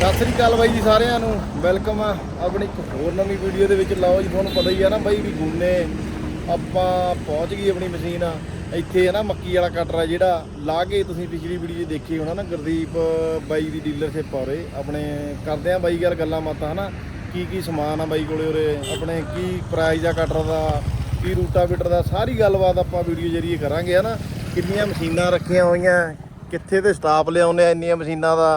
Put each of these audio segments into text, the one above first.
ਸਤਿ ਸ੍ਰੀ ਅਕਾਲ ਬਾਈ ਜੀ ਸਾਰਿਆਂ ਨੂੰ। ਵੈਲਕਮ ਆ ਆਪਣੀ ਇੱਕ ਹੋਰ ਨਵੀਂ ਵੀਡੀਓ ਦੇ ਵਿੱਚ। ਲਾਓ ਜੀ, ਤੁਹਾਨੂੰ ਪਤਾ ਹੀ ਆ ਨਾ ਬਾਈ ਵੀ ਗੁੰਨੇ, ਆਪਾਂ ਪਹੁੰਚ ਗਈ ਆਪਣੀ ਮਸ਼ੀਨ ਇੱਥੇ ਹੈ ਨਾ ਮੱਕੀ ਵਾਲਾ ਕਟਰ ਆ ਜਿਹੜਾ ਲਾ ਕੇ ਤੁਸੀਂ ਪਿਛਲੀ ਵੀਡੀਓ 'ਚ ਦੇਖੀ ਹੋਣਾ ਨਾ, ਗੁਰਦੀਪ ਬਾਈ ਦੀ ਡੀਲਰਸ਼ਿਪ ਆ ਉਰੇ। ਆਪਣੇ ਕਰਦੇ ਆ ਬਾਈ ਗੱਲ ਗੱਲਾਂ ਬਾਤਾਂ, ਹਨਾ? ਕੀ ਕੀ ਸਮਾਨ ਆ ਬਾਈ ਕੋਲੇ ਉਰੇ? ਆਪਣੇ ਕੀ ਪ੍ਰਾਈਜ਼ ਆ ਕਟਰ ਦਾ? ਕੀ ਰੂਟਾਵੀਟਰ ਦਾ? ਸਾਰੀ ਗੱਲਬਾਤ ਆਪਾਂ ਵੀਡੀਓ ਜਰੀਏ ਕਰਾਂਗੇ, ਹਨਾ? ਕਿੰਨੀਆਂ ਮਸ਼ੀਨਾਂ ਰੱਖੀਆਂ ਹੋਈਆਂ, ਕਿੱਥੇ ਤੇ ਸਟਾਫ ਲਿਆਉਂਦੇ ਆ ਇੰਨੀਆਂ ਮਸ਼ੀਨਾਂ ਦਾ?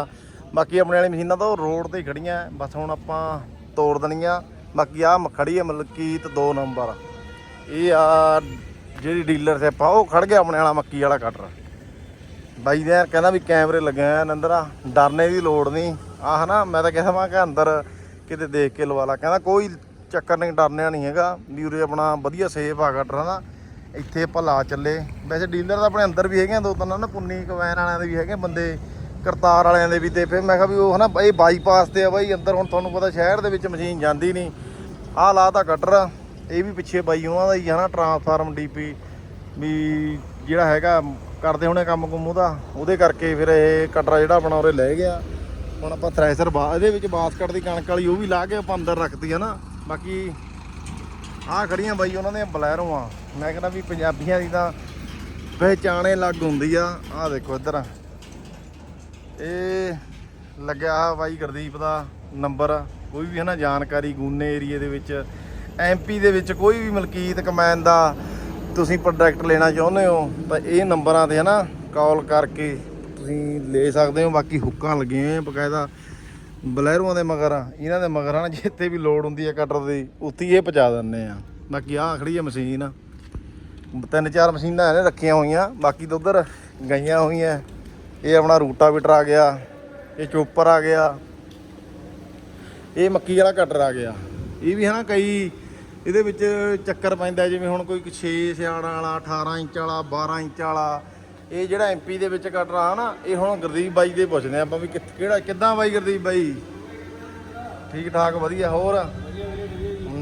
ਬਾਕੀ ਆਪਣੇ ਵਾਲੀ ਮਸ਼ੀਨਾਂ ਤਾਂ ਉਹ ਰੋਡ ਤੇ ਹੀ ਖੜੀਆਂ, ਬਸ ਹੁਣ ਆਪਾਂ ਤੋੜ ਦੇਣੀਆਂ। ਬਾਕੀ ਆ ਖੜੀ ਹੈ ਮਲਕੀਤ 2 ਨੰਬਰ। ਇਹ ਆ ਜਿਹੜੀ ਡੀਲਰ ਤੇ ਆਪਾਂ, ਉਹ ਖੜ ਗਿਆ ਆਪਣੇ ਵਾਲਾ ਮੱਕੀ ਵਾਲਾ ਕਟਰ ਬਾਈ ਨੇ ਕਹਿੰਦਾ ਵੀ ਕੈਮਰੇ ਲੱਗੇ ਆ ਅੰਦਰਾ ਡਰਨੇ ਦੀ ਲੋੜ ਨਹੀਂ। ਆਹ ਨਾ, ਮੈਂ ਤਾਂ ਕਿਹਾ ਮੈਂ ਕਿ ਅੰਦਰ ਕਿਤੇ ਦੇਖ ਕੇ ਲਵਾ ਲਾ। ਕਹਿੰਦਾ ਕੋਈ ਚੱਕਰ ਨਹੀਂ, ਡਰਨਿਆ ਨਹੀਂ ਹੈਗਾ। ਵੀ ਉਰੇ ਆਪਣਾ ਵਧੀਆ ਸੇਫ ਆ ਕਟਰ ਹਨਾ। ਇੱਥੇ ਆਪਾਂ ਲਾ ਚੱਲੇ। ਵੈਸੇ ਡੀਲਰ ਤਾਂ ਆਪਣੇ ਅੰਦਰ ਵੀ ਹੈਗੇ ਆ, ਦੋ ਤਿੰਨ ਨਾ, ਪੁੰਨੀ ਕਵੈਨ ਵਾਲਿਆਂ ਦੇ ਵੀ ਹੈਗੇ ਬੰਦੇ। ਕਰਤਾਰ ਵਾਲਿਆਂ ਦੇ ਵੀ ਤੇ ਫਿਰ ਮੈਂ ਕਿਹਾ ਵੀ ਉਹ ਹਨਾ, ਇਹ ਬਾਈਪਾਸ ਤੇ ਆ ਬਾਈ, ਅੰਦਰ ਹੁਣ ਤੁਹਾਨੂੰ ਪਤਾ ਸ਼ਹਿਰ ਦੇ ਵਿੱਚ ਮਸ਼ੀਨ ਜਾਂਦੀ ਨਹੀਂ। ਆਹ ਲਾ ਤਾਂ ਕਟਰ ਇਹ ਵੀ ਪਿੱਛੇ ਬਾਈ ਉਹਨਾਂ ਦਾ ਹੀ ਹਨਾ ਟਰਾਂਸਫਾਰਮ ਡੀਪੀ ਵੀ ਜਿਹੜਾ ਹੈਗਾ, ਕਰਦੇ ਹੋਣੇ ਕੰਮ ਕੁੰਮ ਉਹਦਾ। ਉਹਦੇ ਕਰਕੇ ਫਿਰ ਇਹ ਕਟਰਾ ਜਿਹੜਾ ਆਪਣਾ ਉਰੇ ਲੈ ਗਿਆ। ਹੁਣ ਆਪਾਂ ਥ੍ਰੈਸ਼ਰ ਬਾ, ਇਹਦੇ ਵਿੱਚ ਬਾਸਕਟ ਦੀ ਕਣਕ ਵਾਲੀ ਉਹ ਵੀ ਲਾ ਕੇ ਆਪਾਂ ਅੰਦਰ ਰੱਖਦੀ ਹੈ ਨਾ। ਬਾਕੀ ਆਹ ਖੜੀਆਂ ਬਾਈ ਉਹਨਾਂ ਦੀਆਂ ਬਲੈਰੋ ਆ। ਮੈਂ ਕਹਿੰਦਾ ਵੀ ਪੰਜਾਬੀਆਂ ਦੀ ਤਾਂ ਪਹਿਚਾਣੇ ਲੱਗ ਹੁੰਦੀ ਆ। ਆਹ ਦੇਖੋ ਇੱਧਰ ਇਹ ਲੱਗਿਆ ਆ ਬਾਈ ਗੁਰਦੀਪ ਦਾ ਨੰਬਰ। ਕੋਈ ਵੀ ਹਨਾ ਜਾਣਕਾਰੀ ਗੂਨੇ ਏਰੀਏ ਦੇ ਵਿੱਚ ਐਮਪੀ ਦੇ ਵਿੱਚ ਕੋਈ ਵੀ ਮਲਕੀਤ ਕਮੈਨ ਦਾ ਤੁਸੀਂ ਪ੍ਰੋਡਕਟ ਲੈਣਾ ਚਾਹੁੰਦੇ ਹੋ, ਤਾਂ ਇਹ ਨੰਬਰਾਂ ਤੇ ਹਨਾ ਕਾਲ ਕਰਕੇ ਤੁਸੀਂ ਲੈ ਸਕਦੇ ਹੋ। ਬਾਕੀ ਹੁੱਕਾਂ ਲੱਗੀਆਂ ਹੋਈਆਂ ਬਕਾਇਦਾ, ਬਲੈਰੋਆਂ ਦੇ ਮਗਰ, ਇਹਨਾਂ ਦੇ ਮਗਰ ਹਨ, ਜਿੱਥੇ ਵੀ ਲੋਡ ਹੁੰਦੀ ਹੈ ਕਟਰ ਦੀ, ਉੱਥੇ ਹੀ ਇਹ ਪਹੁੰਚਾ ਦਿੰਦੇ ਆ। ਬਾਕੀ ਆਹ ਖੜੀ ਹੈ ਮਸ਼ੀਨ। ਤਿੰਨ ਚਾਰ ਮਸ਼ੀਨਾਂ ਨੇ ਰੱਖੀਆਂ ਹੋਈਆਂ, ਬਾਕੀ ਤਾਂ ਉਧਰ ਗਈਆਂ ਹੋਈਆਂ। ਇਹ ਆਪਣਾ ਰੂਟਾਵੀਟਰ ਆ ਗਿਆ ਇਹ ਚੋਪਰ ਆ ਗਿਆ ਇਹ ਮੱਕੀ ਵਾਲਾ ਕਟਰ ਆ ਗਿਆ। ਇਹ ਵੀ ਹੈ ਨਾ ਕਈ ਇਹਦੇ ਵਿੱਚ ਚੱਕਰ ਪੈਂਦਾ ਜਿਵੇਂ ਹੁਣ ਕੋਈ 6 ਸਿਆੜਾਂ ਵਾਲਾ 18 ਇੰਚ ਵਾਲਾ 12 ਇੰਚ ਵਾਲਾ ਇਹ ਜਿਹੜਾ ਐਮਪੀ ਦੇ ਵਿੱਚ ਕਟਰ ਆ ਨਾ ਇਹ ਹੁਣ ਗੁਰਦੀਪ ਬਾਈ ਦੇ ਪੁੱਛਦੇ ਆਪਾਂ ਵੀ ਕਿਹੜਾ ਕਿੱਦਾਂ ਬਾਈ ਗੁਰਦੀਪ ਬਾਈ? ਠੀਕ ਠਾਕ ਵਧੀਆ ਹੋਰ?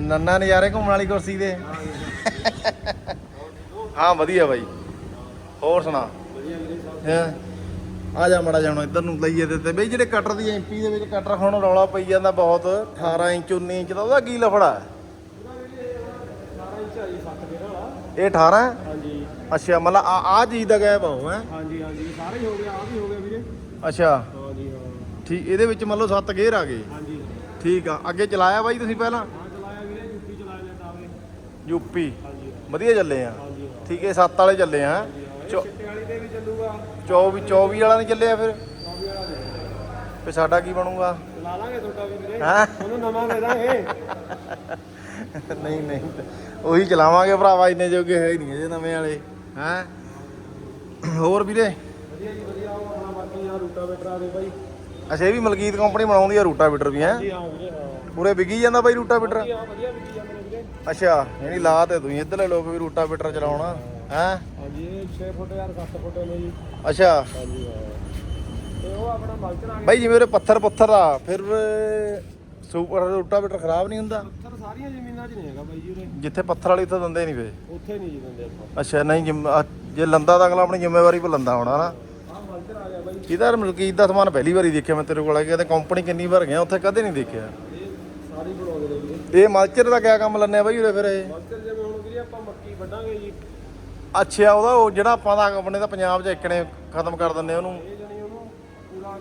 ਨੰਨਾ ਨਜ਼ਾਰੇ ਘੁੰਮਣ ਵਾਲੀ ਕੁਰਸੀ ਦੇ ਹਾਂ ਵਧੀਆ ਬਾਈ। ਹੋਰ ਸੁਣਾ? ਹੈਂ? ਆ ਜਾ ਮੜਾ ਜਾਣਾ ਇੱਧਰ ਨੂੰ ਲਈਏ ਤੇ ਤੇ ਬਈ ਜਿਹੜੇ ਕਟਰ ਦੀ ਐਮਪੀ ਦੇ ਵਿੱਚ ਕਟਰ ਹੁਣ ਰੌਲਾ ਪਈ ਜਾਂਦਾ ਬਹੁਤ 18 ਇੰਚ 19 ਇੰਚ ਦਾ ਉਹਦਾ ਕੀ ਲਫੜਾ? ਹੈ? ਇਹ 18 ਹੈ? ਹਾਂਜੀ। ਅੱਛਾ ਮਤਲਬ ਆ ਆ ਚੀਜ਼ ਦਾ ਗੈਪ ਆਉ ਹੈ? ਹਾਂਜੀ ਹਾਂਜੀ ਸਾਰੇ ਹੀ ਹੋ ਗਿਆ ਆ ਵੀ ਹੋ ਗਿਆ ਵੀਰੇ। ਅੱਛਾ। ਹਾਂਜੀ ਹਾਂ। ਠੀਕ ਇਹਦੇ ਵਿੱਚ ਮੰਨ ਲਓ 7 ਗੇਅਰ ਆ ਗਏ? ਹਾਂਜੀ। ਠੀਕ ਆ ਅੱਗੇ ਚਲਾਇਆ ਬਾਈ ਤੁਸੀਂ ਪਹਿਲਾਂ? ਹਾਂ ਚਲਾਇਆ ਵੀਰੇ ਯੂਪੀ ਚਲਾਇਆ ਲੈ ਤਾਵੇ ਯੂਪੀ ਹਾਂਜੀ। ਵਧੀਆ ਚੱਲੇ ਆ। ਹਾਂ। ਠੀਕ ਹੈ 7 ਵਾਲੇ ਚੱਲੇ ਆ ਇਹ ਚਿੱਟੇ ਵਾਲੀ ਤੇ ਵੀ ਚੱਲੂਗਾ 24 24 ਵਾਲਾ ਨਹੀਂ ਚੱਲਿਆ ਫਿਰ? ਫਿਰ ਸਾਡਾ ਕੀ ਬਣੂਗਾ? ਚਲਾ ਲਾਂਗੇ ਤੁਹਾਡਾ ਵੀ ਵੀਰੇ। ਹੈਂ? ਉਹਨੂੰ ਨਵਾਂ ਦੇ ਦਾਂਗੇ। ਨਹੀਂ ਨਹੀਂ। ਉਹੀ ਚਲਾਵਾਂਗੇ ਭਰਾਵਾ ਇੰਨੇ ਜੋਗੇ ਹੈ ਹੀ ਨਹੀਂ ਜੇ ਨਵੇਂ ਵਾਲੇ। ਹੈ? ਹੋਰ ਵੀਰੇ? ਵਧੀਆ ਜੀ ਵਧੀਆ। ਉਹ ਆਪਣਾ ਬਾਕੀ ਆ ਰੂਟਾ ਬੈਟਰਾ ਦੇ ਬਾਈ। ਅੱਛਾ ਇਹ ਵੀ ਮਲਕੀਤ ਕੰਪਨੀ ਬਣਾਉਂਦੀ ਆ ਰੂਟਾਵੀਟਰ ਵੀ ਹੈ? ਜੀ ਹਾਂ ਵੀਰੇ ਹਾਂ। ਪੂਰੇ ਵਿਕੀ ਜਾਂਦਾ ਬਾਈ ਰੂਟਾਵੀਟਰ? ਵਧੀਆ ਵਧੀਆ ਵਿਕੀ ਜਾਂਦੇ ਨੇ ਵੀਰੇ। ਅੱਛਾ ਯਾਨੀ ਲਾ ਤੇ ਤੁਸੀਂ ਇੱਧਰਲੇ ਲੋਕ ਵੀ ਰੂਟਾਵੀਟਰ ਚਲਾਉਣਾ ਹੈ? ਹਾਂਜੀ ਇਹ 6 ਫੁੱਟ ਯਾਰ 7 ਫੁੱਟ ਨੇ ਜੀ। ਅੱਛਾ। ਹਾਂਜੀ ਹਾਂ। ਤੇ ਉਹ ਆਪਣਾ ਮਲਚਰ ਆ ਗਿਆ। ਬਾਈ ਜਿਵੇਂ ਉਰੇ ਪੱਥਰ ਪੱਥਰ ਆ ਫਿਰ ਸੁਪਰ ਰੂਟਾਵੀਟਰ ਖਰਾਬ ਨਹੀਂ ਹੁੰਦਾ? ਪੱਥਰ ਸਾਰੀਆਂ ਜ਼ਮੀਨਾਂ 'ਚ ਨਹੀਂ ਹੈਗਾ ਬਾਈ ਜੀ ਉਰੇ। ਜਿੱਥੇ ਪੱਥਰ ਵਾਲੀ ਉੱਥੇ ਦਿੰਦੇ ਨਹੀਂ ਵੇ ਉੱਥੇ ਨਹੀਂ ਜੀ ਦਿੰਦੇ ਆਪਾਂ। ਅੱਛਾ ਨਹੀਂ ਜਿੰਮ- ਆਹ ਜੇ ਲੰਦਾ ਤਾਂ ਅਗਲਾ ਆਪਣੀ ਜ਼ਿੰਮੇਵਾਰੀ ਪਰ ਲੰਦਾ ਹੋਣਾ ਨਾ। ਆਹ ਮਲਚਰ ਆ ਗਿਆ ਬਾਈ ਇਹਦਾ ਮਲਕੀਤ ਦਾ ਸਮਾਨ ਪਹਿਲੀ ਵਾਰੀ ਦੇਖਿਆ ਮੈਂ ਤੇਰੇ ਕੋਲ ਆ ਗਿਆ ਤੇ ਕੰਪਨੀ ਕਿੰਨੀ ਵਾਰ ਗਿਆ ਉੱਥੇ ਕਦੇ ਨਹੀਂ ਦੇਖਿਆ। ਇਹ ਸਾਰੀ ਬਣਾਉਂਦੇ ਨੇ ਵੀਰੇ ਇਹ ਮਲਚਰ ਦਾ ਕਿਆ ਕੰਮ ਲੰਨੇ ਬਾਈ ਉਰੇ ਫਿਰ ਇਹ? ਮਲਚਰ ਜਿਵੇਂ ਹੁਣ ਵੀਰੇ ਆਪਾਂ ਮੱਕੀ ਵੱਢਾਂਗੇ ਜੀ ਅੱਛਾ ਉਹਦਾ ਉਹ ਜਿਹੜਾ ਆਪਾਂ ਦਾ ਆਪਣੇ ਦਾ ਪੰਜਾਬ 'ਚ ਇੱਕਣੇ ਖਤਮ ਕਰ ਦਿੰਦੇ ਉਹਨੂੰ। ਇਹ ਜਣੀ ਉਹਨੂੰ ਪੂਰਾ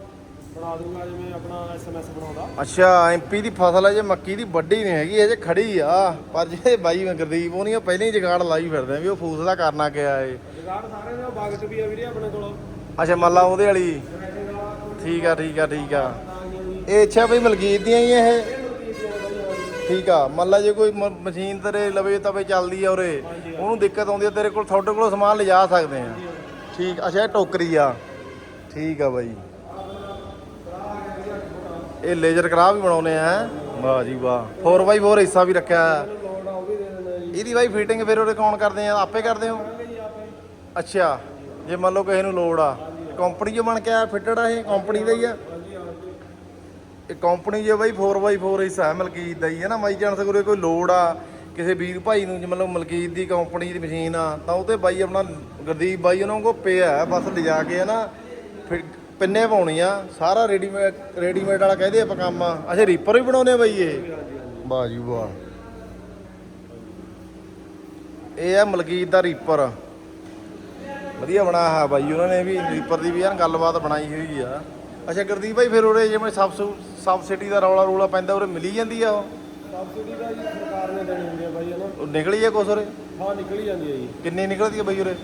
ਬਣਾ ਦੂੰਗਾ ਜਿਵੇਂ ਆਪਣਾ ਐਸਐਮਐਸ ਬਣਾਉਂਦਾ। ਅੱਛਾ ਐਮਪੀ ਦੀ ਫਸਲ ਹੈ ਜੇ ਮੱਕੀ ਦੀ ਵੱਡੀ ਨਹੀਂ ਹੈਗੀ ਇਹ ਜੇ ਖੜੀ ਆ। ਪਰ ਜੇ ਬਾਈ ਗੁਰਦੀਪ ਉਹਨੀਆਂ ਪਹਿਲਾਂ ਹੀ ਜਗਾੜ ਲਾਈ ਫਿਰਦੇ ਆ ਵੀ ਉਹ ਫੂਸ ਦਾ ਕਰਨਾ ਕਿਆ ਏ। ਜਗਾੜ ਸਾਰੇ ਦੇ ਬਾਗ ਚ ਵੀ ਆ ਵੀਰੇ ਆਪਣੇ ਕੋਲ। ਅੱਛਾ ਮੰਨ ਲਾ ਉਹਦੇ ਵਾਲੀ। ਠੀਕ ਆ ਠੀਕ ਆ ਠੀਕ ਆ। ਇਹ ਅੱਛਾ ਬਈ ਮਲਕੀਤ ਦੀਆਂ ਹੀ ਇਹ। ਠੀਕ ਆ। ਮੰਨ ਲਾ ਜੇ ਕੋਈ ਮ- ਮਸ਼ੀਨ ਤੇਰੇ ਲਵੇ ਤਵੇ ਚੱਲਦੀ ਆ ਉਰੇ, ਉਹਨੂੰ ਦਿੱਕਤ ਆਉਂਦੀ ਆ, ਤੇਰੇ ਕੋਲ ਤੁਹਾਡੇ ਕੋਲ ਸਮਾਨ ਲਿਜਾ ਸਕਦੇ ਆ। ਠੀਕ, ਅੱਛਾ, ਇਹ ਟੋਕਰੀ ਆ। ਠੀਕ ਆ ਬਾਈ। ਇਹ ਲੇਜ਼ਰ ਕਰਾ ਵੀ ਬਣਾਉਨੇ ਆ ਵਾਹ ਜੀ ਵਾਹ। 4x4 ਹਿੱਸਾ ਵੀ ਰੱਖਿਆ। ਹੈ। ਲੋਡ ਆ ਉਹ ਵੀ ਦੇ ਦਿੰਦੇ ਜੀ ਇਹਦੀ ਬਾਈ ਫਿਟਿੰਗ ਫਿਰ ਉਹਦੇ ਕੌਣ ਕਰਦੇ ਆ? ਆਪੇ ਕਰਦੇ ਹੋ? ਜੀ ਆਪੇ ਅੱਛਾ, ਜੇ ਮੰਨ ਲਓ ਕਿਸੇ ਨੂੰ ਲੋੜ ਆ। ਕੰਪਨੀ ਚੋਂ ਬਣ ਕੇ ਆਇਆ ਫਿਟਡ ਆ ਇਹ? ਕੰਪਨੀ ਦਾ ਹੀ ਆ? ਇਹ ਕੰਪਨੀ ਜੇ ਬਾਈ 4x4 ਹਿੱਸਾ ਹੈ ਮਲਕੀਤ ਦਾ ਹੀ ਹੈ ਨਾ ਬਾਈ ਚਾਂਸ ਕੋਲੇ ਕੋਈ ਲੋੜ ਆ ਕਿਸੇ ਵੀਰ ਭਾਈ ਨੂੰ ਮਤਲਬ ਮਲਕੀਤ ਦੀ ਕੰਪਨੀ ਦੀ ਮਸ਼ੀਨ ਆ ਤਾਂ ਉਹ ਤੇ ਬਾਈ ਆਪਣਾ ਗੁਰਦੀਪ ਬਾਈ ਉਹਨਾਂ ਕੋਲ ਪਿਆ ਬਸ ਲਿਜਾ ਕੇ ਹੈ ਨਾ ਫਿਰ ਪਿੰਨੇ ਪਾਉਣੀ ਆ ਸਾਰਾ ਰੈਡੀਮੇਡ ਰੈਡੀਮੇਡ ਵਾਲਾ ਕਹਦੇ ਆਪਾਂ ਕੰਮ ਆ। ਅੱਛਾ ਰੀਪਰ ਵੀ ਬਣਾਉਨੇ ਆ ਬਾਈ ਇਹ? ਵਾਹ ਜੀ ਵਾਹ। ਇਹ ਆ ਮਲਕੀਤ ਦਾ ਰੀਪਰ ਵਧੀਆ ਬਣਾਇਆ ਹੈ ਬਾਈ ਉਹਨਾਂ ਨੇ ਵੀ ਰੀਪਰ ਦੀ ਵੀ ਯਾਰ ਗੱਲਬਾਤ ਬਣਾਈ ਹੋਈ ਆ। ਅੱਛਾ ਗੁਰਦੀਪ ਭਾਈ ਫਿਰ ਉਰੇ ਜਿਵੇਂ ਸਬ ਸਬਸਿਡੀ ਦਾ ਰੌਲਾ ਰੂਲਾ ਪੈਂਦਾ ਉਰੇ ਮਿਲੀ ਜਾਂਦੀ ਆ ਉਹ? ਸਬਸਿਡੀ ਦਾ ਜੀ ਸਰਕਾਰ ਨੇ ਦੇਣੀ ਹੁੰਦੀ ਹੈ ਬਾਈ ਹਨਾ? ਉਹ ਨਿਕਲੀ ਆ ਕੁਛ ਉਰੇ? ਹਾਂ ਨਿਕਲ ਹੀ ਜਾਂਦੀ ਹੈ ਜੀ। ਕਿੰਨੀ ਨਿਕਲਦੀ ਆ ਬਾਈ ਉਰੇ?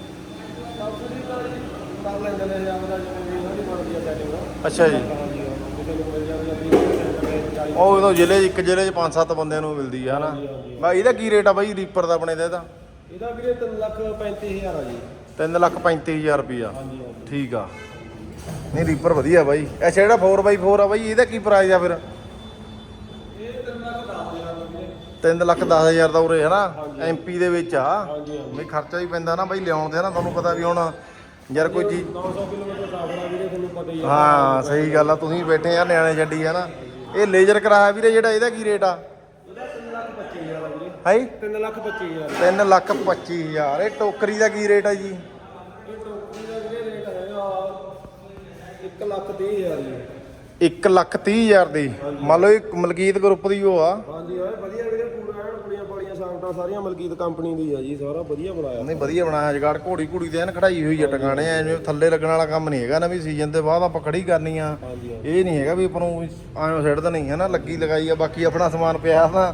ਸਬਸਿਡੀ ਦਾ ਜੀ ਕਰ ਲੈਂਦੇ ਨੇ ਜਾਂ ਦਾ ਜਿਵੇਂ ਵੀ ਉਹਨਾਂ ਦੀ ਬਣਦੀ ਹੈ ਸੈਟਿੰਗ ਅੱਛਾ ਜੀ। ਕਿਸੇ ਨੂੰ ਮਿਲ ਜਾਂਦੀ ਹੈ 30% 40 ਉਹ ਉਦੋਂ ਜ਼ਿਲ੍ਹੇ 'ਚ ਇੱਕ ਜ਼ਿਲ੍ਹੇ 'ਚ ਪੰਜ ਸੱਤ ਬੰਦਿਆਂ ਨੂੰ ਮਿਲਦੀ ਆ ਹਨਾ? ਬਾਈ ਇਹਦਾ ਕੀ ਰੇਟ ਆ ਬਾਈ ਰੀਪਰ ਦਾ ਆਪਣੇ ਦਾ ਇਹਦਾ? ਇਹਦਾ ਵੀਰੇ 3 ਲੱਖ 35000 ਆ ਜੀ। 3 ਲੱਖ 35000 ਰੁਪਈਆ। ਹਾਂਜੀ। ਠੀਕ ਆ। ਨਹੀਂ ਰੀਪਰ ਵਧੀਆ ਬਾਈ। ਅੱਛਾ ਜਿਹੜਾ 4x4 ਆ ਬਾਈ ਇਹਦਾ ਕੀ ਪ੍ਰਾਈਸ ਆ ਫਿਰ? ਇਹ 3 ਲੱਖ 10000 ਦਾ ਵੀਰੇ 3 ਲੱਖ 10000 ਦਾ ਉਰੇ ਹਨਾ? ਐਮਪੀ ਦੇ ਵਿੱਚ ਆ। ਨਹੀਂ ਖਰਚਾ ਵੀ ਪੈਂਦਾ ਨਾ ਬਾਈ ਲਿਆਉਣ ਤੇ ਨਾ ਤੁਹਾਨੂੰ ਪਤਾ ਵੀ ਹੁਣ ਯਾਰ ਕੋਈ ਚੀਜ਼ 900 ਕਿਲੋਮੀਟਰ ਸਾਫਰਾ ਵੀਰੇ ਤੁਹਾਨੂੰ ਪਤਾ ਹੀ ਆ। ਹਾਂ ਸਹੀ ਗੱਲ ਆ ਤੁਸੀਂ ਬੈਠੇ ਆ ਨਿਆਣੇ ਛੱਡੀ ਆ ਨਾ ਇਹ ਲੇਜ਼ਰ ਕਰਾਇਆ ਵੀਰੇ ਜਿਹੜਾ ਇਹਦਾ ਕੀ ਰੇਟ ਆ? ਇਹਦਾ 3 ਲੱਖ 25000 ਆ ਵੀਰੇ। ਹੈ? 3 ਲੱਖ 25000 3 ਲੱਖ 25000 ਇਹ ਟੋਕਰੀ ਦਾ ਕੀ ਰੇਟ ਆ ਜੀ? 1 ਲੱਖ 30000 ਜੀ 1 ਲੱਖ 30000 ਦੀ। ਮੰਨ ਲਓ ਇਹ ਮਲਕੀਤ ਗਰੁੱਪ ਦੀ ਉਹ ਆ। ਹਾਂਜੀ ਓਏ ਵਧੀਆ ਵੀਰੇ ਪੂਰਾ ਐਨ ਕੁੜੀਆਂ ਪਾਲੀਆਂ ਸਾਂਗਟਾਂ ਸਾਰੀਆਂ ਮਲਕੀਤ ਕੰਪਨੀ ਦੀ ਆ ਜੀ ਸਾਰਾ ਵਧੀਆ ਬਣਾਇਆ। ਨਹੀਂ ਵਧੀਆ ਬਣਾਇਆ ਜਗਾੜ। ਘੋੜੀ ਘੋੜੀ ਤੇ ਐਨ ਖੜਾਈ ਹੋਈ ਆ ਟਿਕਾਣੇ ਐਵੇਂ ਥੱਲੇ ਲੱਗਣ ਵਾਲਾ ਕੰਮ ਨਹੀਂ ਹੈਗਾ ਨਵੀਂ ਸੀਜ਼ਨ ਦੇ ਬਾਅਦ ਆਪਾਂ ਖੜੀ ਕਰਨੀ ਆ ਇਹ ਨਹੀਂ ਹੈਗਾ ਵੀ ਆਪਾਂ ਨੂੰ ਐਵੇਂ ਸਿੱਟਦਾ ਨਹੀਂ ਹੈ ਨਾ? ਲੱਗੀ ਲਗਾਈ ਆ ਬਾਕੀ ਆਪਣਾ ਸਮਾਨ ਪਿਆ ਤਾਂ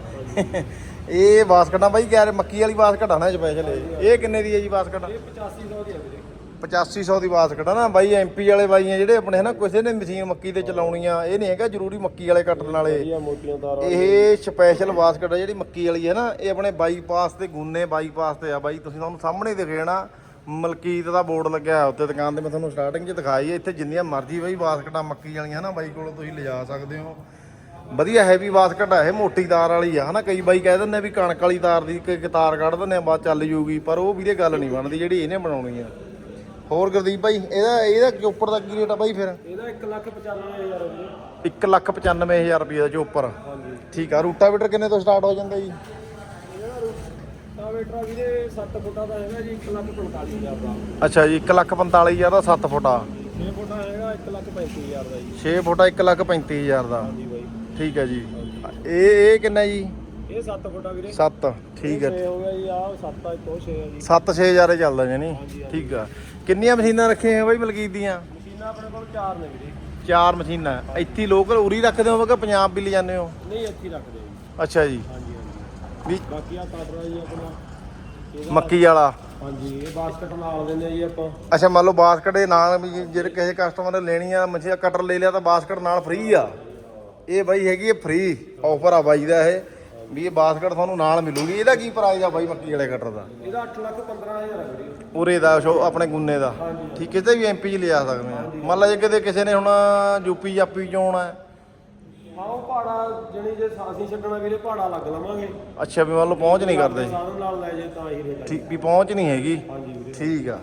ਇਹ ਬਾਸਕਟਾਂ ਬਾਈ ਕਿਆ ਮੱਕੀ ਵਾਲੀ ਬਾਸਕਟ ਆ ਨਾ ਸਪੈਸ਼ਲ ਇਹ ਕਿੰਨੇ ਦੀ ਹੈ ਜੀ ਬਾਸਕਟ? ਇਹ 8500 ਦੀ ਆ ਵੀਰੇ। 8500 ਦੀ ਬਾਸਕਟ ਆ ਨਾ ਬਾਈ ਐਮਪੀ ਵਾਲੇ ਬਾਈਆਂ ਜਿਹੜੇ ਆਪਣੇ ਹਨਾ ਕਿਸੇ ਨੇ ਮਸ਼ੀਨ ਮੱਕੀ ਤੇ ਚਲਾਉਣੀ ਆ ਇਹ ਨਹੀਂ ਹੈਗਾ ਜ਼ਰੂਰੀ ਮੱਕੀ ਵਾਲੇ ਕੱਟਣ ਵਾਲੇ। ਇਹ ਸਪੈਸ਼ਲ ਬਾਸਕਟ ਆ ਜਿਹੜੀ ਮੱਕੀ ਵਾਲੀ ਹੈ ਨਾ ਇਹ ਆਪਣੇ ਬਾਈਪਾਸ ਤੇ ਗੁੰਨੇ ਬਾਈਪਾਸ ਤੇ ਆ ਬਾਈ ਤੁਸੀਂ ਤੁਹਾਨੂੰ ਸਾਹਮਣੇ ਦਿਖੇ ਨਾ ਮਲਕੀਤ ਦਾ ਬੋਰਡ ਲੱਗਿਆ ਹੋਇਆ ਉੱਤੇ ਦੁਕਾਨ ਤੇ ਮੈਂ ਤੁਹਾਨੂੰ ਸਟਾਰਟਿੰਗ 'ਚ ਦਿਖਾਈ ਹੈ ਇੱਥੇ ਜਿੰਨੀਆਂ ਮਰਜ਼ੀ ਬਾਈ ਬਾਸਕਟਾਂ ਮੱਕੀ ਵਾਲੀਆਂ ਨਾ ਬਾਈ ਕੋਲੋਂ ਤੁਸੀਂ ਲਿਜਾ ਸਕਦੇ ਹੋ। ਵਧੀਆ ਹੈਵੀ ਬਾਸਕਟ ਆ ਇਹ ਮੋਟੀ ਤਾਰ ਵਾਲੀ ਆ ਹਨਾ ਕਈ ਬਾਈ ਕਹਿ ਦਿੰਦੇ ਵੀ ਕਣਕ ਵਾਲੀ ਤਾਰ ਦੀ ਇੱਕ ਤਾਰ ਕੱਢ ਦਿੰਦੇ ਆ ਬਾਅਦ ਚੱਲ ਜੂਗੀ ਪਰ ਉਹ ਵੀਰੇ ਗੱਲ ਨਹੀਂ ਬਣਦੀ ਜਿਹੜੀ ਇਹਨੇ ਬਣਾਉਣੀ ਆ। ਹੋਰ ਗੁਰਦੀਪ ਭਾਈ ਇਹਦਾ ਇਹਦਾ ਚੋਪਰ ਦਾ ਕੀ ਰੇਟ ਆ ਬਾਈ ਫਿਰ? ਇਹਦਾ 1 ਲੱਖ 95000 ਵੀਰੇ 1 ਲੱਖ 95000 ਰੁਪਏ ਦਾ ਚੋਪਰ ਹਾਂਜੀ। ਠੀਕ ਆ ਰੂਟਾਵੀਟਰ ਕਿੰਨੇ ਤੋਂ ਸਟਾਰਟ ਹੋ ਜਾਂਦਾ ਜੀ? ਟਾਵੇਟਰਾ ਵੀਰੇ 7 ਫੁੱਟਾ ਦਾ ਹੈਗਾ ਜੀ 1 ਲੱਖ 45000 ਦਾ। ਅੱਛਾ ਜੀ 1 ਲੱਖ 45000 ਦਾ 7 ਫੁੱਟਾ। 6 ਫੁੱਟਾ ਹੈਗਾ 1 ਲੱਖ 35000 ਦਾ ਜੀ। 6 ਫੁੱਟਾ 1 ਲੱਖ 35000 ਦਾ। ਹਾਂਜੀ ਬਾਈ। ਠੀਕ ਹੈ ਜੀ। ਇਹ ਇਹ ਕਿੰਨਾ ਜੀ? ਇਹ 7 ਫੁੱਟਾ ਵੀਰੇ। 7 ਠੀਕ ਹੈ ਹੋ ਗਿਆ ਜੀ ਆ 7 ਆ ਇੱਕ 6 ਆ ਜੀ। 7 6000 ਚੱਲਦਾ ਜਾਨੀ ਠੀਕ ਆ। ਕਿੰਨੀਆਂ ਮਸ਼ੀਨਾਂ ਰੱਖੀਆਂ ਹੋਈਆਂ ਬਾਈ ਮਲਕੀਤ ਦੀਆਂ? ਮਸ਼ੀਨਾਂ ਆਪਣੇ ਕੋਲ 4 ਨੇ ਵੀਰੇ। ਚਾਰ ਮਸ਼ੀਨਾਂ। ਇੱਥੇ ਲੋਕਲ ਉਰੀ ਰੱਖਦੇ ਹੋ ਕਿ ਪੰਜਾਬ ਵੀ ਲੈ ਜਾਂਦੇ ਹੋ? ਨਹੀਂ ਇੱਥੇ ਹੀ ਰੱਖਦੇ ਆ ਜੀ। ਅੱਛਾ ਜੀ। ਹਾਂਜੀ ਹਾਂਜੀ। ਵੀ ਬਾਕੀ ਆ ਕਾਟਰਾ ਜੀ ਆਪਣਾ। ਇਹਦਾ- ਮੱਕੀ ਵਾਲਾ। ਹਾਂਜੀ ਇਹ ਬਾਸਕਟ ਨਾਲ ਦਿੰਦੇ ਆ ਜੀ ਆਪਾਂ। ਅੱਛਾ ਮੰਨ ਲਓ ਬਾਸਕਟ ਦੇ ਨਾਲ ਵੀ ਜੇ ਕਿਸੇ ਕਸਟਮਰ ਨੇ ਲੈਣੀ ਆ ਮੱਛੀ ਕਟਰ ਲੈ ਲਿਆ ਤਾਂ ਬਾਸਕਟ ਨਾਲ ਫ੍ਰੀ ਆ। ਇਹ ਬਾਈ ਹੈਗੀ ਹੈ ਫ੍ਰੀ ਆਫਰ ਆ ਬਾਈ ਦਾ ਇਹ। ਵੀ ਇਹ ਬਾਸਕਟ ਤੁਹਾਨੂੰ ਨਾਲ ਮਿਲੂਗੀ। ਇਹਦਾ ਕੀ ਪ੍ਰਾਈਸ ਆ ਬਾਈ ਮੱਕੀ ਵਾਲੇ ਕਟਰ ਦਾ? ਇਹਦਾ 8 ਲੱਖ 15000 ਆ ਵੀਰੇ। ਉਰੇ ਦਾ ਸ਼ੋ ਆਪਣੇ ਗੁੰਨੇ ਦਾ। ਠੀਕ ਕਿਤੇ ਵੀ ਐਮਪੀ ਚ ਲਿਆ ਸਕਦੇ ਆ। ਮੰਨ ਲਾ ਜੇ ਕਿਤੇ ਕਿਸੇ ਨੇ ਹੁਣ ਯੂਪੀ ਜਾਪੀ ਚ ਆਉਣਾ ਹੈ। ਹਾਂ ਉਹ ਭਾੜਾ ਜਣੀ ਜੇ ਅਸੀਂ ਛੱਡਣਾ ਵੀਰੇ ਭਾੜਾ ਲੱਗ ਲਵਾਂਗੇ। ਅੱਛਾ ਵੀ ਮੰਨ ਲਓ ਪਹੁੰਚ ਨਹੀਂ ਕਰਦੇ। ਸਾਰਿਆਂ ਨਾਲ ਲੈ ਜੇ ਤਾਂ ਹੀ ਰੇਟ ਠੀਕ ਵੀ ਪਹੁੰਚ ਨਹੀਂ ਹੈਗੀ। ਠੀਕ ਆ।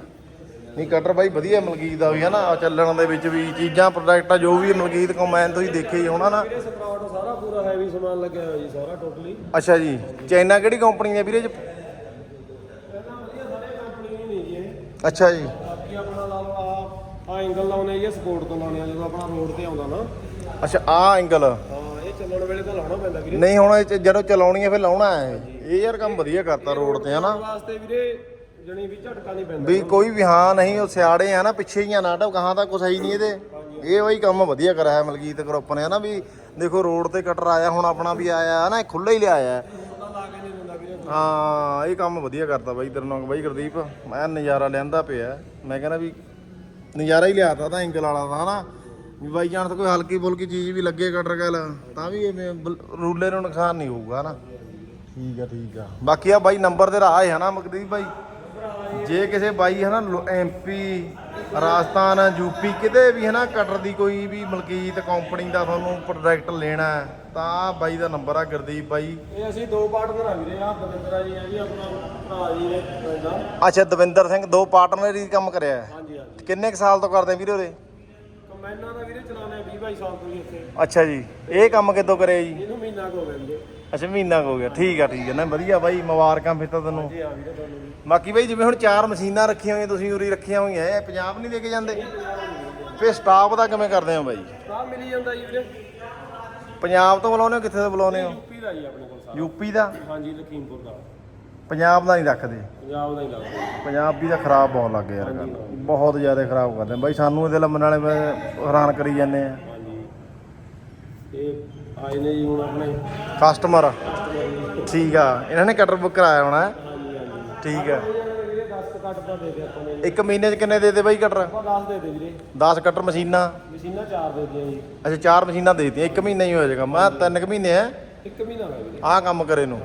ਨਹੀਂ ਕਟਰ ਬਾਈ ਵਧੀਆ ਮਲਕੀਤ ਦਾ ਵੀ ਹੈ ਨਾ। ਚੱਲਣ ਦੇ ਵਿੱਚ ਵੀ ਚੀਜ਼ਾਂ ਪ੍ਰੋਡਕਟ ਆ ਜੋ ਵੀ ਮਲਕੀਤ ਕੰਬਾਈਨ ਤੁਸੀਂ ਦੇਖੇ ਹੀ ਹੋਣਾ ਨਾ। ਵੀਰੇ ਸਪਰਾਊਟ ਸਾਰਾ ਪੂਰਾ ਹੈਵੀ ਸਮਾਨ ਲੱਗਿਆ ਹੋਇਆ ਜੀ ਸਾਰਾ ਟੋਟਲੀ ਅੱਛਾ ਜੀ। ਚਾਈਨਾ ਕਿਹੜੀ ਕੰਪਨੀ ਹੈ ਵੀਰੇ? ਜੀ? ਪਹਿਲਾਂ ਵਧੀਆ ਸਾਰੇ ਕੰਪਨੀ ਦੀ ਨਹੀਂ ਜੀ ਇਹ। ਅੱਛਾ ਜੀ। ਬਾਕੀ ਆਪਣਾ ਲਾ ਲਓ ਆ ਆ ਐਂਗਲ ਲਾਉਣੇ ਜੀ ਸਪੋਰਟ ਤੋਂ ਲਾਉਣੇ ਆ ਜਦੋਂ ਆਪਣਾ ਰੋਡ ਤੇ ਆਉਂਦਾ ਨਾ। ਅੱਛਾ ਆ ਐਂਗਲ ਹਾਂ ਇਹ ਚੱਲਣ ਵੇਲੇ ਤਾਂ ਲਾਉਣਾ ਪੈਂਦਾ ਵੀਰੇ। ਨਹੀਂ ਹੁਣ ਇਹ 'ਚ ਜਦੋਂ ਚਲਾਉਣੀ ਹੈ ਫਿਰ ਲਾਉਣਾ ਹੈ। ਇਹ ਯਾਰ ਕੰਮ ਵਧੀਆ ਕਰਤਾ ਰੋਡ ਤੇ ਹਨਾ? ਵਾਸਤੇ ਵੀਰੇ ਜਣੀ ਵੀ ਝਟਕਾ ਨਹੀਂ ਪੈਂਦਾ। ਵੀ ਕੋਈ ਵੀ ਹਾਂ ਨਹੀਂ ਉਹ ਸਿਆੜੇ ਆ ਨਾ ਪਿੱਛੇ ਹੀ ਆ ਨਾਟਕ ਕਹਾਂ ਤਾਂ ਕੁਛ ਹੈ ਹੀ ਨਹੀਂ ਇਹਦੇ। ਇਹ ਬਈ ਕੰਮ ਵਧੀਆ ਕਰਿਆ ਹੈ ਮਲਕੀਤ ਗਰੁੱਪ ਨੇ ਹਨਾ ਵੀ ਦੇਖੋ ਰੋਡ ਤੇ ਕਟਰ ਆਇਆ ਹੁਣ ਆਪਣਾ ਵੀ ਆਇਆ ਹਨਾ ਖੁੱਲਾ ਹੀ ਲਿਆਇਆ। ਹੈ। ਇਹ ਕੰਮ ਵਧੀਆ ਕਰਤਾ ਬਾਈ ਤੇਰੇ ਨਾਲ ਬਾਈ ਗੁਰਦੀਪ ਮੈਂ ਨਜ਼ਾਰਾ ਲੈਂਦਾ ਪਿਆ। ਮੈਂ ਕਹਿੰਦਾ ਵੀ ਨਜ਼ਾਰਾ ਹੀ ਲਿਆਤਾ ਤਾਂ ਐਂਗਲ ਵਾਲਾ ਦਾ ਹਨਾ। ਵੀ ਬਾਈ ਜਾਣ ਤਾਂ ਕੋਈ ਹਲਕੀ ਫੁਲਕੀ ਚੀਜ਼ ਵੀ ਲੱਗੇ ਕਟਰ ਗੱਲ ਤਾਂ ਵੀ ਰੂਲੇ ਨੂੰ ਨੁਕਸਾਨ ਨਹੀਂ ਹੋਊਗਾ ਹਨਾ। ਠੀਕ ਆ ਠੀਕ ਆ। ਬਾਕੀ ਆ ਬਾਈ ਨੰਬਰ ਤੇ ਰਾਹ ਹੈ ਨਾ ਮਕਦੀਪ ਬਾਈ। ਜੇ ਕਿਸੇ ਬਾਈ ਹੈ ਨਾ ਐਮਪੀ ਰਾਜਸਥਾਨ ਯੂਪੀ ਕਿਤੇ ਵੀ ਹੈ ਨਾ ਕਟਰ ਦੀ ਕੋਈ ਵੀ ਮਲਕੀਤ ਕੰਪਨੀ ਦਾ ਤੁਹਾਨੂੰ ਪ੍ਰੋਡਕਟ ਲੈਣਾ ਤਾਂ ਬਾਈ ਦਾ ਨੰਬਰ ਆ ਗੁਰਦੀਪ ਬਾਈ। ਇਹ ਅਸੀਂ ਦੋ ਪਾਰਟਨਰ ਆ ਵੀਰੇ ਆ ਦਵਿੰਦਰਾ ਜੀ ਹੈ ਜੀ ਆਪਣਾ ਭਰਾ ਜੀ ਨੇ ਪਿੰਡ ਅੱਛਾ ਦਵਿੰਦਰ ਸਿੰਘ ਦੋ ਪਾਰਟਨਰ ਹੀ ਕੰਮ ਕਰਿਆ। ਹਾਂਜੀ ਹਾਂਜੀ। ਕਿੰਨੇ ਕੁ ਸਾਲ ਤੋਂ ਕਰਦੇ ਵੀਰੇ ਉਰੇ ਕੰਬਾਈਨਾਂ ਦਾ ਵੀਰੇ ਚਲਾਉਂਦੇ 20 22 ਸਾਲ ਤੋਂ ਜੀ ਇੱਥੇ। ਅੱਛਾ ਜੀ ਇਹ ਕੰਮ ਕਿੱਦੋਂ ਕਰਿਆ ਜੀ? ਇਹਨੂੰ ਮਹੀਨਾ ਕੁ ਹੋ ਗਿਆ ਵੀਰੇ। ਅੱਛਾ ਮਹੀਨਾ ਕੁ ਹੋ ਗਿਆ। ਠੀਕ ਆ ਠੀਕ ਆ। ਨਾ ਵਧੀਆ ਬਾਈ ਮੁਬਾਰਕਾਂ ਫਿਰ ਤਾਂ ਤੈਨੂੰ। ਜੀ ਆ ਵੀਰੇ ਤੁਹਾਨੂੰ ਬਾਕੀ ਬਾਈ ਜਿਵੇਂ ਹੁਣ ਚਾਰ ਮਸ਼ੀਨਾਂ ਰੱਖੀਆਂ ਹੋਈਆਂ ਤੁਸੀਂ ਉਰੀ ਰੱਖੀਆਂ ਹੋਈਆਂ ਇਹ ਪੰਜਾਬ ਨਹੀਂ ਦੇ ਕੇ ਜਾਂਦੇ। ਫੇ ਸਟਾਫ ਦਾ ਕਿਵੇਂ ਕਰਦੇ ਹੋ ਬਾਈ? ਸਟਾਫ ਮਿਲੀ ਜਾਂਦਾ ਜੀ ਵੀਰੇ। ਪੰਜਾਬ ਤੋਂ ਬੁਲਾਉਂਦੇ ਹੋ ਕਿੱਥੇ ਤੋਂ ਬੁਲਾਉਂਦੇ ਹੋ? ਯੂਪੀ ਦਾ ਜੀ ਆਪਣੇ ਕੋਲ ਸਾਰਾ। ਯੂਪੀ ਦਾ? ਹਾਂਜੀ ਲਖੀਮਪੁਰ ਦਾ। ਪੰਜਾਬ ਦਾ ਨਹੀਂ ਰੱਖਦੇ। ਪੰਜਾਬ ਦਾ ਹੀ ਲੱਗਦਾ। ਪੰਜਾਬੀ ਦਾ ਖਰਾਬ ਬਹੁਤ ਲੱਗ ਯਾਰ ਗੱਲ। ਬਹੁਤ ਜ਼ਿਆਦਾ ਖਰਾਬ ਕਰਦੇ ਬਾਈ ਸਾਨੂੰ ਇਹਦੇ ਲੰਮਣ ਵਾਲੇ ਮੈਂ ਹੈਰਾਨ ਕਰੀ ਜਾਂਦੇ ਆ। ਹਾਂਜੀ। ਇਹ ਆਏ ਨੇ ਜੀ ਹੁਣ ਆਪਣੇ। ਕਸਟਮਰ ਠੀਕ ਆ। ਇਹਨਾਂ ਨੇ ਕਟਰ ਬੁੱਕ ਕਰਾਇਆ ਹੋਣਾ। ਠੀਕ ਆ ਵੀਰੇ 10 ਕੱਟ ਤਾਂ ਦੇ ਦੇ ਆਪਾਂ ਨੇ ਇੱਕ ਮਹੀਨੇ 'ਚ ਕਿੰਨੇ ਦੇ ਦੇ ਬਾਈ ਕਟਰ? ਆਪਾਂ 10 ਦੇ ਦੇ ਵੀਰੇ। 10 ਕਟਰ ਮਸ਼ੀਨਾਂ? ਮਸ਼ੀਨਾਂ ਚਾਰ ਦੇ ਦਿਆਂ ਜੀ। ਅੱਛਾ ਚਾਰ ਮਸ਼ੀਨਾਂ ਦੇ ਦਿੱਤੀਆਂ ਇੱਕ ਮਹੀਨਾ ਹੀ ਹੋ ਜਾਏਗਾ। ਮੈਂ ਤਿੰਨ ਕੁ ਮਹੀਨੇ ਹੈ। ਇੱਕ ਮਹੀਨਾ ਹੋਇਆ ਵੀਰੇ। ਆਹ ਕੰਮ ਕਰੇ ਨੂੰ।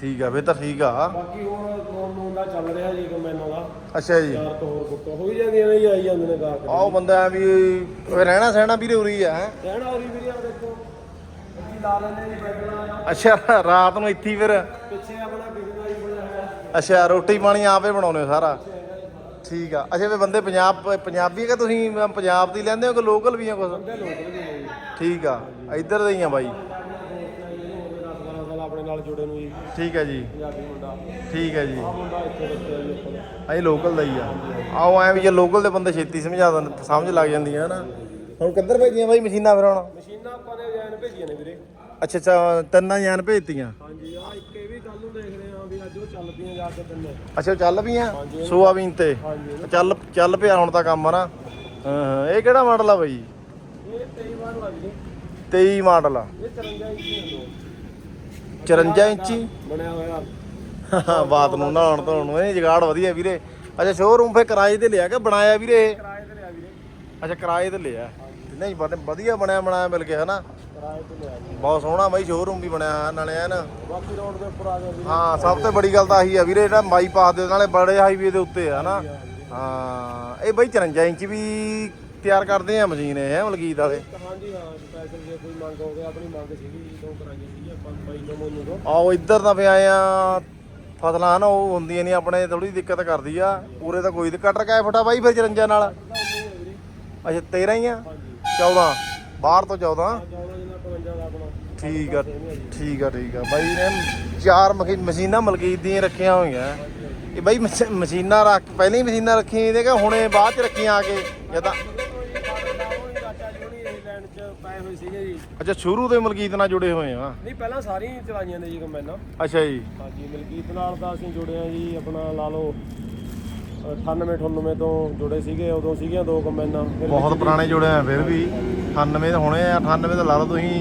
ਠੀਕ ਆ ਤਾਂ ਠੀਕ ਆ। ਬਾਕੀ ਹੁਣ ਲੋਨ ਲੋਨ ਦਾ ਚੱਲ ਰਿਹਾ ਜੀ ਕੰਬਾਈਨਾਂ ਦਾ। ਅੱਛਾ ਜੀ। ਚਾਰ ਤੋਂ ਹੋਰ ਬੁੱਕ ਹੋ ਹੀ ਜਾਂਦੀਆਂ ਨੇ ਜੀ ਆਈ ਜਾਂਦੇ ਨੇ ਗਾਹਕ। ਆਹ ਬੰਦਾ ਵੀ ਰਹਿਣਾ ਸਹਿਣਾ ਵੀਰੇ ਉਰੀ ਆ ਹੈਂ? ਕਹਿਣਾ ਹੋਰੀ ਵੀਰੇ ਆ ਦੇਖੋ। ਅਸੀਂ ਲਾ ਲੈਂਦੇ ਜੀ ਬੈਠਣਾ ਅੱਛਾ ਰਾਤ ਨੂੰ ਇੱਥੇ ਹੀ ਫਿਰ। ਪਿੱਛੇ ਆਪਣਾ ਬਿਜਨਸ ਹੀ ਹੋਇਆ ਅੱਛਾ ਰੋਟੀ ਪਾਣੀ ਆਪੇ ਬਣਾਉਨੇ ਹੋ ਸਾਰਾ। ਠੀਕ ਆ। ਅੱਛਾ ਵੀ ਬੰਦੇ ਪੰਜਾਬ ਪੰਜਾਬੀ ਕਿ ਤੁਸੀਂ ਪੰਜਾਬ ਦੀ ਲੈਂਦੇ ਹੋ ਕਿ ਲੋਕਲ ਵੀ ਆ ਜੀ। ਠੀਕ ਆ। ਇੱਧਰ ਦੇ ਹੀ ਆ ਬਾਈ। ਇਹਨੂੰ ਹੋ ਗਏ 10 12 ਸਾਲ ਆਪਣੇ ਨਾਲ ਜੁੜੇ ਨੂੰ ਜੀ। ਠੀਕ ਹੈ ਜੀ। ਪੰਜਾਬੀ ਮੁੰਡਾ। ਠੀਕ ਹੈ ਜੀ। ਅਸੀਂ ਲੋਕਲ ਦਾ ਹੀ ਆ। ਆਓ ਐ ਵੀ ਜੇ ਲੋਕਲ ਦੇ ਬੰਦੇ ਛੇਤੀ ਸਮਝਾ ਦਿੰਦੇ ਸਮਝ ਲੱਗ ਜਾਂਦੀਆਂ ਨਾ। ਹੁਣ ਕਿੱਧਰ ਭੇਜੀਆਂ ਬਾਈ ਮਸ਼ੀਨਾਂ ਫਿਰ ਹੁਣ? ਮਸ਼ੀਨਾਂ ਆਪਾਂ ਨੇ ਜੈਨ ਭੇਜੀਆਂ ਨੇ ਵੀਰੇ। ਅੱਛਾ ਅੱਛਾ ਤਿੰਨਾਂ ਜਾਨ ਭੇਜਤੀਆਂ। ਹਾਂਜੀ ਆ ਇੱਕ ਚੱਲ ਪਈਆਂ ਜਾ ਕੇ ਤਿੰਨੇ ਅੱਛਾ ਉਹ ਚੱਲ ਪਈਆਂ? ਸੋਆਬੀਨ ਤੇ? ਹਾਂਜੀ ਚੱਲ ਚੱਲ ਪਿਆ ਹੁਣ ਤਾਂ ਕੰਮ ਆ ਨਾ ਹਾਂ ਹਾਂ ਇਹ ਕਿਹੜਾ ਮਾਡਲ ਆ ਬਾਈ? ਇਹ 23 ਵਾਰ ਲੱਗ ਜੀ 23 ਮਾਡਲ ਆ। ਇਹ 53 ਇੰਚੀ ਹੈ 54 ਇੰਚੀ? ਬਣਿਆ ਹੋਇਆ। ਬਾਤ ਨੂੰ ਨਹਾਉਣ ਧੋਣ ਨੂੰ ਇਹ ਜਗਾੜ ਵਧੀਆ ਵੀਰੇ। ਅੱਛਾ ਸ਼ੋਰੂਮ ਫੇ ਕਿਰਾਏ ਤੇ ਲਿਆ ਕਿ ਬਣਾਇਆ ਵੀਰੇ? ਕਿਰਾਏ ਤੇ ਲਿਆ ਵੀਰੇ। ਅੱਛਾ ਕਿਰਾਏ ਤੇ ਲਿਆ। ਨਹੀਂ ਵਧੀਆ ਬਣਿਆ ਬਣਾਇਆ ਮਿਲ ਗਿਆ ਹਨਾ? ਕਿਰਾਏ ਤੇ ਲਿਆ ਜੀ ਬਹੁਤ ਸੋਹਣਾ ਬਾਈ ਸ਼ੋਰੂਮ ਵੀ ਬਣਿਆ ਹੋਇਆ ਨਾਲੇ ਐਨ। ਬਾਕੀ ਰੋਡ ਦੇ ਉੱਪਰ ਆ ਗਿਆ ਵੀਰੇ। ਹਾਂ ਸਭ ਤੋਂ ਬੜੀ ਗੱਲ ਤਾਂ ਆਹੀ ਆ ਵੀਰੇ ਜਿਹੜਾ ਬਾਈਪਾਸ ਦੇ ਨਾਲੇ ਬੜੇ ਹਾਈਵੇ ਦੇ ਉੱਤੇ ਆ ਨਾ। ਹਾਂ ਇਹ ਬਾਈ 54 ਇੰਚ ਵੀ ਤਿਆਰ ਕਰਦੇ ਆ ਮਸ਼ੀਨ ਇਹ ਹੈ ਮਲਕੀਤ ਵਾਲੇ? ਹਾਂਜੀ ਹਾਂ ਸਪੈਸ਼ਲ ਜੇ ਕੋਈ ਮੰਗ ਹੋਵੇ ਆਪਣੀ ਮੰਗ ਸੀਗੀ ਜੀ ਤੋਂ ਕਰਾਈਆਂ ਸੀ ਆਪਾਂ ਬਾਈ ਤੋਂ ਮੈਨੂੰ ਤੋਂ ਆਓ ਇੱਧਰ ਤਾਂ ਪਿਆ ਆ ਫਸਲਾਂ ਨਾ ਉਹ ਹੁੰਦੀਆਂ ਨਹੀਂ ਆਪਣੇ ਥੋੜੀ ਦਿੱਕਤ ਕਰਦੀ ਆ ਪੂਰੇ ਤਾਂ ਕੋਈ ਕਟਰ ਕਾਇ ਫੁੱਟਾ ਬਾਈ ਫਿਰ 54 ਨਾਲ? ਅੱਛਾ 13 ਹੀ ਆ? 14 ਬਾਹਰ ਤੋਂ 14 14 ਜਿੰਨਾ 55 ਦਾ ਆਪਣਾ ਠੀਕ ਆ ਠੀਕ ਆ ਠੀਕ ਆ। ਬਾਈ ਨੇ ਚਾਰ ਮਸ਼ੀਨਾਂ ਮਲਕੀਤ ਦੀਆਂ ਰੱਖੀਆਂ ਹੋਈਆਂ। ਇਹ ਬਾਈ ਮਸ਼- ਮਸ਼ੀਨਾਂ ਰੱਖ ਪਹਿਲਾਂ ਹੀ ਮਸ਼ੀਨਾਂ ਰੱਖੀਆਂ ਇਹਦੇ ਕਿ ਹੁਣੇ ਬਾਅਦ ਚ ਰੱਖੀਆਂ ਆ ਕੇ ਚਾਚਾ ਜੀ ਹੁਣੀ ਇਹ ਲੈਂਡ 'ਚ ਪਏ ਹੋਏ ਸੀਗੇ ਜੀ ਅੱਛਾ ਸ਼ੁਰੂ ਤੋਂ ਹੀ ਮਲਕੀਤ ਨਾਲ ਜੁੜੇ ਹੋਏ ਆ। ਨਹੀਂ ਪਹਿਲਾਂ ਸਾਰੀਆਂ ਹੀ ਚਲਾਈਆਂ ਨੇ ਜੀ ਕੰਬਾਈਨਾਂ। ਅੱਛਾ ਜੀ। ਹਾਂਜੀ ਮਲਕੀਤ ਨਾਲ ਤਾਂ ਅਸੀਂ ਜੁੜੇ ਆ ਜੀ ਆਪਣਾ ਲਾ ਲਓ 98 98 ਤੋਂ ਜੁੜੇ ਸੀਗੇ ਉਦੋਂ ਸੀਗੀਆਂ ਦੋ ਕੰਬਾਈਨਾਂ ਫਿਰ ਬਹੁਤ ਪੁਰਾਣੇ ਜੁੜੇ ਆ ਫਿਰ ਵੀ 98 ਤਾਂ ਹੁਣੇ ਆ 98 ਤਾਂ ਲਾ ਲਓ ਤੁਸੀਂ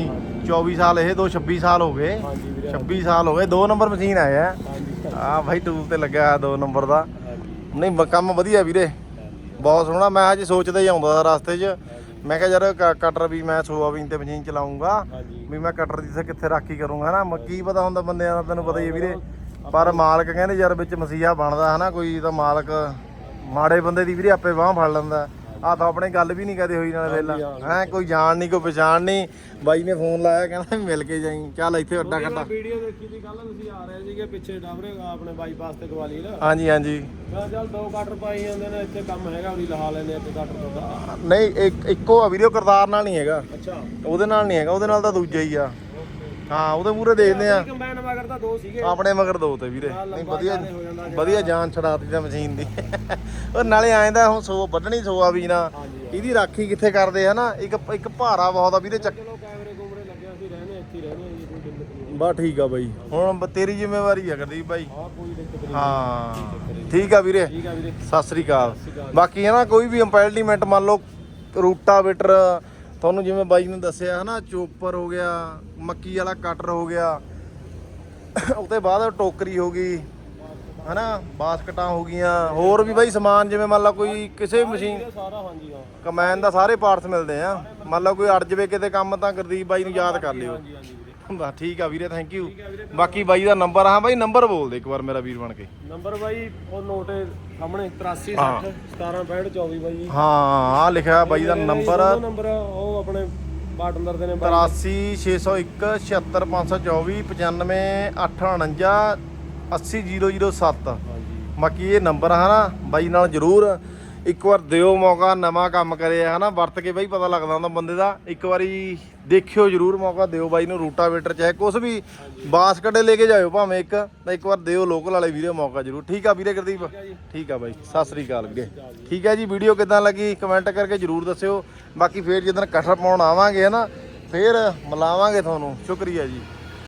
24 ਸਾਲ ਇਹ ਦੋ 26 ਸਾਲ ਹੋ ਗਏ। ਹਾਂਜੀ ਵੀਰੇ 26 ਸਾਲ ਹੋ ਗਏ ਦੋ ਨੰਬਰ ਮਸ਼ੀਨ ਆਏ ਆ। ਭਾਈ ਟੂਲ ਤੇ ਲੱਗਾ ਦੋ ਨੰਬਰ ਦਾ। ਨਹੀਂ ਕੰਮ ਵਧੀਆ ਵੀਰੇ। ਬਹੁਤ ਸੋਹਣਾ ਮੈਂ ਅੱਜ ਸੋਚਦਾ ਹੀ ਆਉਂਦਾ ਸੀ ਰਸਤੇ 'ਚ। ਮੈਂ ਕਿਹਾ ਯਾਰ ਕਟਰ ਵੀ ਮੈਂ ਸੋਆਬੀਨ ਤੇ ਮਸ਼ੀਨ ਚਲਾਉਂਗਾ ਵੀ ਮੈਂ ਕਟਰ ਦੀ ਕਿੱਥੇ ਰਾਖੀ ਕਰੂੰਗਾ ਮ- ਕੀ ਪਤਾ ਹੁੰਦਾ ਬੰਦਿਆਂ ਦਾ ਤੈਨੂੰ ਪਤਾ ਹੀ ਹੈ ਵੀਰੇ। ਪਰ ਮਾਲਕ ਕਹਿੰਦੇ ਯਾਰ ਵਿੱਚ ਮਸੀਹਾ ਬਣਦਾ ਹਨਾ ਕੋਈ ਤਾਂ ਮਾਲਕ ਮਾੜੇ ਬੰਦੇ ਦੀ ਵੀਰੇ ਆਪੇ ਬਾਹ ਫੜ ਲੈਂਦਾ। ਆ ਤਾਂ ਆਪਣੇ ਗੱਲ ਵੀ ਨਹੀਂ ਕਦੇ ਹੋਈ ਨਾਲ ਵੇਲਾ। ਹੈ। ਕੋਈ ਜਾਣ ਨਹੀਂ ਕੋਈ ਪਛਾਣ ਨਹੀਂ। ਬਾਈ ਨੇ ਫੋਨ ਲਾਇਆ ਕਹਿੰਦਾ ਮਿਲ ਕੇ ਜਾਈ। ਚੱਲ ਇੱਥੇ ਅੱਡਾ ਕੱਟਾ ਵੀਡੀਓ ਦੇਖੀ ਸੀ ਕੱਲ ਤੁਸੀਂ ਆ ਰਹੇ ਸੀਗੇ ਪਿੱਛੇ ਡਾਬਰੇ ਆਪਣੇ ਬਾਈਪਾਸ ਤੇ ਗਵਾਲੀਅਰ। ਹਾਂਜੀ ਹਾਂਜੀ। ਚੱਲ ਦੋ ਕਟਰ ਪਾਈ ਜਾਂਦੇ ਨੇ ਇੱਥੇ ਕੰਮ ਹੈਗਾ ਉਹਦੀ ਲਹਾ ਲੈਨੇ ਇੱਕ ਕਟਰ ਤੁਹਾਡਾ ਨਹੀਂ ਇੱਕ ਇੱਕੋ ਆ ਵੀਡੀਓ ਕਰਤਾਰ ਨਾਲ ਨਹੀਂ ਹੈਗਾ। ਅੱਛਾ। ਉਹਦੇ ਨਾਲ ਨਹੀਂ ਹੈਗਾ ਉਹਦੇ ਨਾਲ ਤਾਂ ਦੂਜਾ ਹੀ ਆ। ਹਾਂ ਉਹਦੇ ਮੂਰੇ ਦੇਖਦੇ ਆ। ਕੰਬਾਈਨ ਮਗਰ ਤਾਂ ਦੋ ਸੀਗੇ। ਆਪਣੇ ਮਗਰ ਦੋ ਤੇ ਵੀਰੇ। ਨਹੀਂ ਵਧੀਆ ਵਧੀਆ ਜਾਨ ਛਡਾਤੀ ਤਾਂ ਮਸ਼ੀਨ ਦੀ। ਉਹ ਨਾਲੇ ਆਂਦਾ ਹੁਣ ਸੋ ਵੱਢਣੀ ਸੋਆ ਵੀ ਨਾ। ਇਹਦੀ ਰਾਖੀ ਕਿੱਥੇ ਕਰਦੇ ਆ ਨਾ? ਇੱਕ ਇੱਕ ਭਾਰਾ ਬਹੁਤ ਆ ਵੀਰੇ ਚੱਕ ਚਲੋ ਕੈਮਰੇ ਕੁਮਰੇ ਲੱਗੇ ਅਸੀਂ ਰਹਿੰਦੇ ਇੱਥੇ ਹੀ ਰਹਿੰਦੇ ਹਾਂ ਜੀ ਕੋਈ ਦਿੱਕਤ ਨਹੀਂ। ਬਾ ਠੀਕ ਆ ਬਾਈ। ਹੁਣ ਤੇਰੀ ਜ਼ਿੰਮੇਵਾਰੀ ਆ ਗੁਰਦੀਪ ਬਾਈ ਹਾਂ ਕੋਈ ਦਿੱਕਤ ਨਹੀਂ। ਹਾਂ। ਠੀਕ ਆ ਵੀਰੇ। ਠੀਕ ਆ ਵੀਰੇ। ਸਤਿ ਸ੍ਰੀ ਅਕਾਲ। ਬਾਕੀ ਹੈ ਨਾ ਕੋਈ ਵੀ ਇੰਪੈਲਟੀਮੈਂਟ ਮੰਨ ਲਓ ਰੂਟਾਵੇਟਰ ਤੁਹਾਨੂੰ ਜਿਵੇਂ ਬਾਈ ਨੇ ਦੱਸਿਆ ਹਨਾ ਚੋਪਰ ਹੋ ਗਿਆ ਮੱਕੀ ਵਾਲਾ ਕਟਰ ਹੋ ਗਿਆ ਉਹਦੇ ਬਾਅਦ ਟੋਕਰੀ ਹੋ ਗਈ ਹਨਾ ਬਾਸਕਟਾਂ ਹੋ ਗਈਆਂ ਹੋਰ ਵੀ ਬਾਈ ਸਮਾਨ ਜਿਵੇਂ ਮੰਨ ਲਓ ਕੋਈ ਕਿਸੇ ਵੀ ਮਸ਼ੀਨ ਇਹ ਸਾਰਾ ਹਾਂਜੀ ਹਾਂ। ਕਮੈਨ ਦਾ ਸਾਰੇ ਪਾਰਟਸ ਮਿਲਦੇ ਆ। ਮੰਨ ਲਓ ਕੋਈ ਅੜ ਜਵੇ ਕਿਤੇ ਕੰਮ ਤਾਂ ਗੁਰਦੀਪ ਬਾਈ ਨੂੰ ਯਾਦ ਕਰ ਲਿਓ। ਵੀਰੇ ਬਸ ਠੀਕ ਆ ਵੀਰੇ ਥੈਂਕ ਯੂ ਬਾਕੀ ਬਾਈ ਦਾ ਨੰਬਰ ਹਾਂ ਬਾਈ ਨੰਬਰ ਬੋਲ ਦੇ ਇੱਕ ਵਾਰ ਮੇਰਾ ਵੀਰ ਬਣ ਕੇ। ਨੰਬਰ ਬਾਈ ਉਹ ਨੋਟ ਸਾਹਮਣੇ 83 60 17 65 24 ਬਾਈ ਜੀ। ਹਾਂ ਆ ਲਿਖਿਆ ਬਾਈ ਦਾ ਨੰਬਰ ਨੰਬਰ ਉਹ ਆਪਣੇ ਬਾਟਨਰ ਦੇ ਨੇ ਬਾਈ। 83601 76524 95849 80007 ਹਾਂਜੀ। ਬਾਕੀ ਇਹ ਨੰਬਰ ਹੈ ਨਾ ਬਾਈ ਨਾਲ ਜਰੂਰ ਇੱਕ ਵਾਰ ਦਿਓ ਮੌਕਾ, ਨਵਾਂ ਕੰਮ ਕਰਿਆ ਹਨਾ? ਵਰਤ ਕੇ ਬਾਈ ਪਤਾ ਲੱਗਦਾ ਹੁੰਦਾ ਬੰਦੇ ਦਾ। ਇੱਕ ਵਾਰੀ ਦੇਖਿਓ ਜਰੂਰ ਮੌਕਾ, ਦਿਓ ਬਾਈ ਨੂੰ ਰੂਟਾਵੇਟਰ ਚਾਹੇ ਕੁਛ ਵੀ ਬਾਸਕਟੇ ਲੈ ਕੇ ਜਾਇਓ ਭਾਵੇਂ ਇੱਕ, ਤਾਂ ਇੱਕ ਵਾਰ ਦਿਓ ਲੋਕਲ ਵਾਲੇ ਵੀਰੇ ਮੌਕਾ ਜਰੂਰ। ਠੀਕ ਆ ਵੀਰੇ ਗੁਰਦੀਪ? ਠੀਕ ਆ ਬਾਈ। ਸਤਿ ਸ੍ਰੀ ਅਕਾਲ ਵੀਰੇ ਠੀਕ ਹੈ ਜੀ, ਵੀਡੀਓ ਕਿਦਾਂ ਲੱਗੀ? ਕਮੈਂਟ ਕਰਕੇ ਜਰੂਰ ਦੱਸਿਓ। ਬਾਕੀ ਫੇਰ ਜਦੋਂ ਕਟਰ ਪਾਉਣ ਆਵਾਂਗੇ, ਹਨਾ? ਫੇਰ ਮਿਲਾਵਾਂਗੇ ਤੁਹਾਨੂੰ। ਸ਼ੁਕਰੀਆ ਜੀ।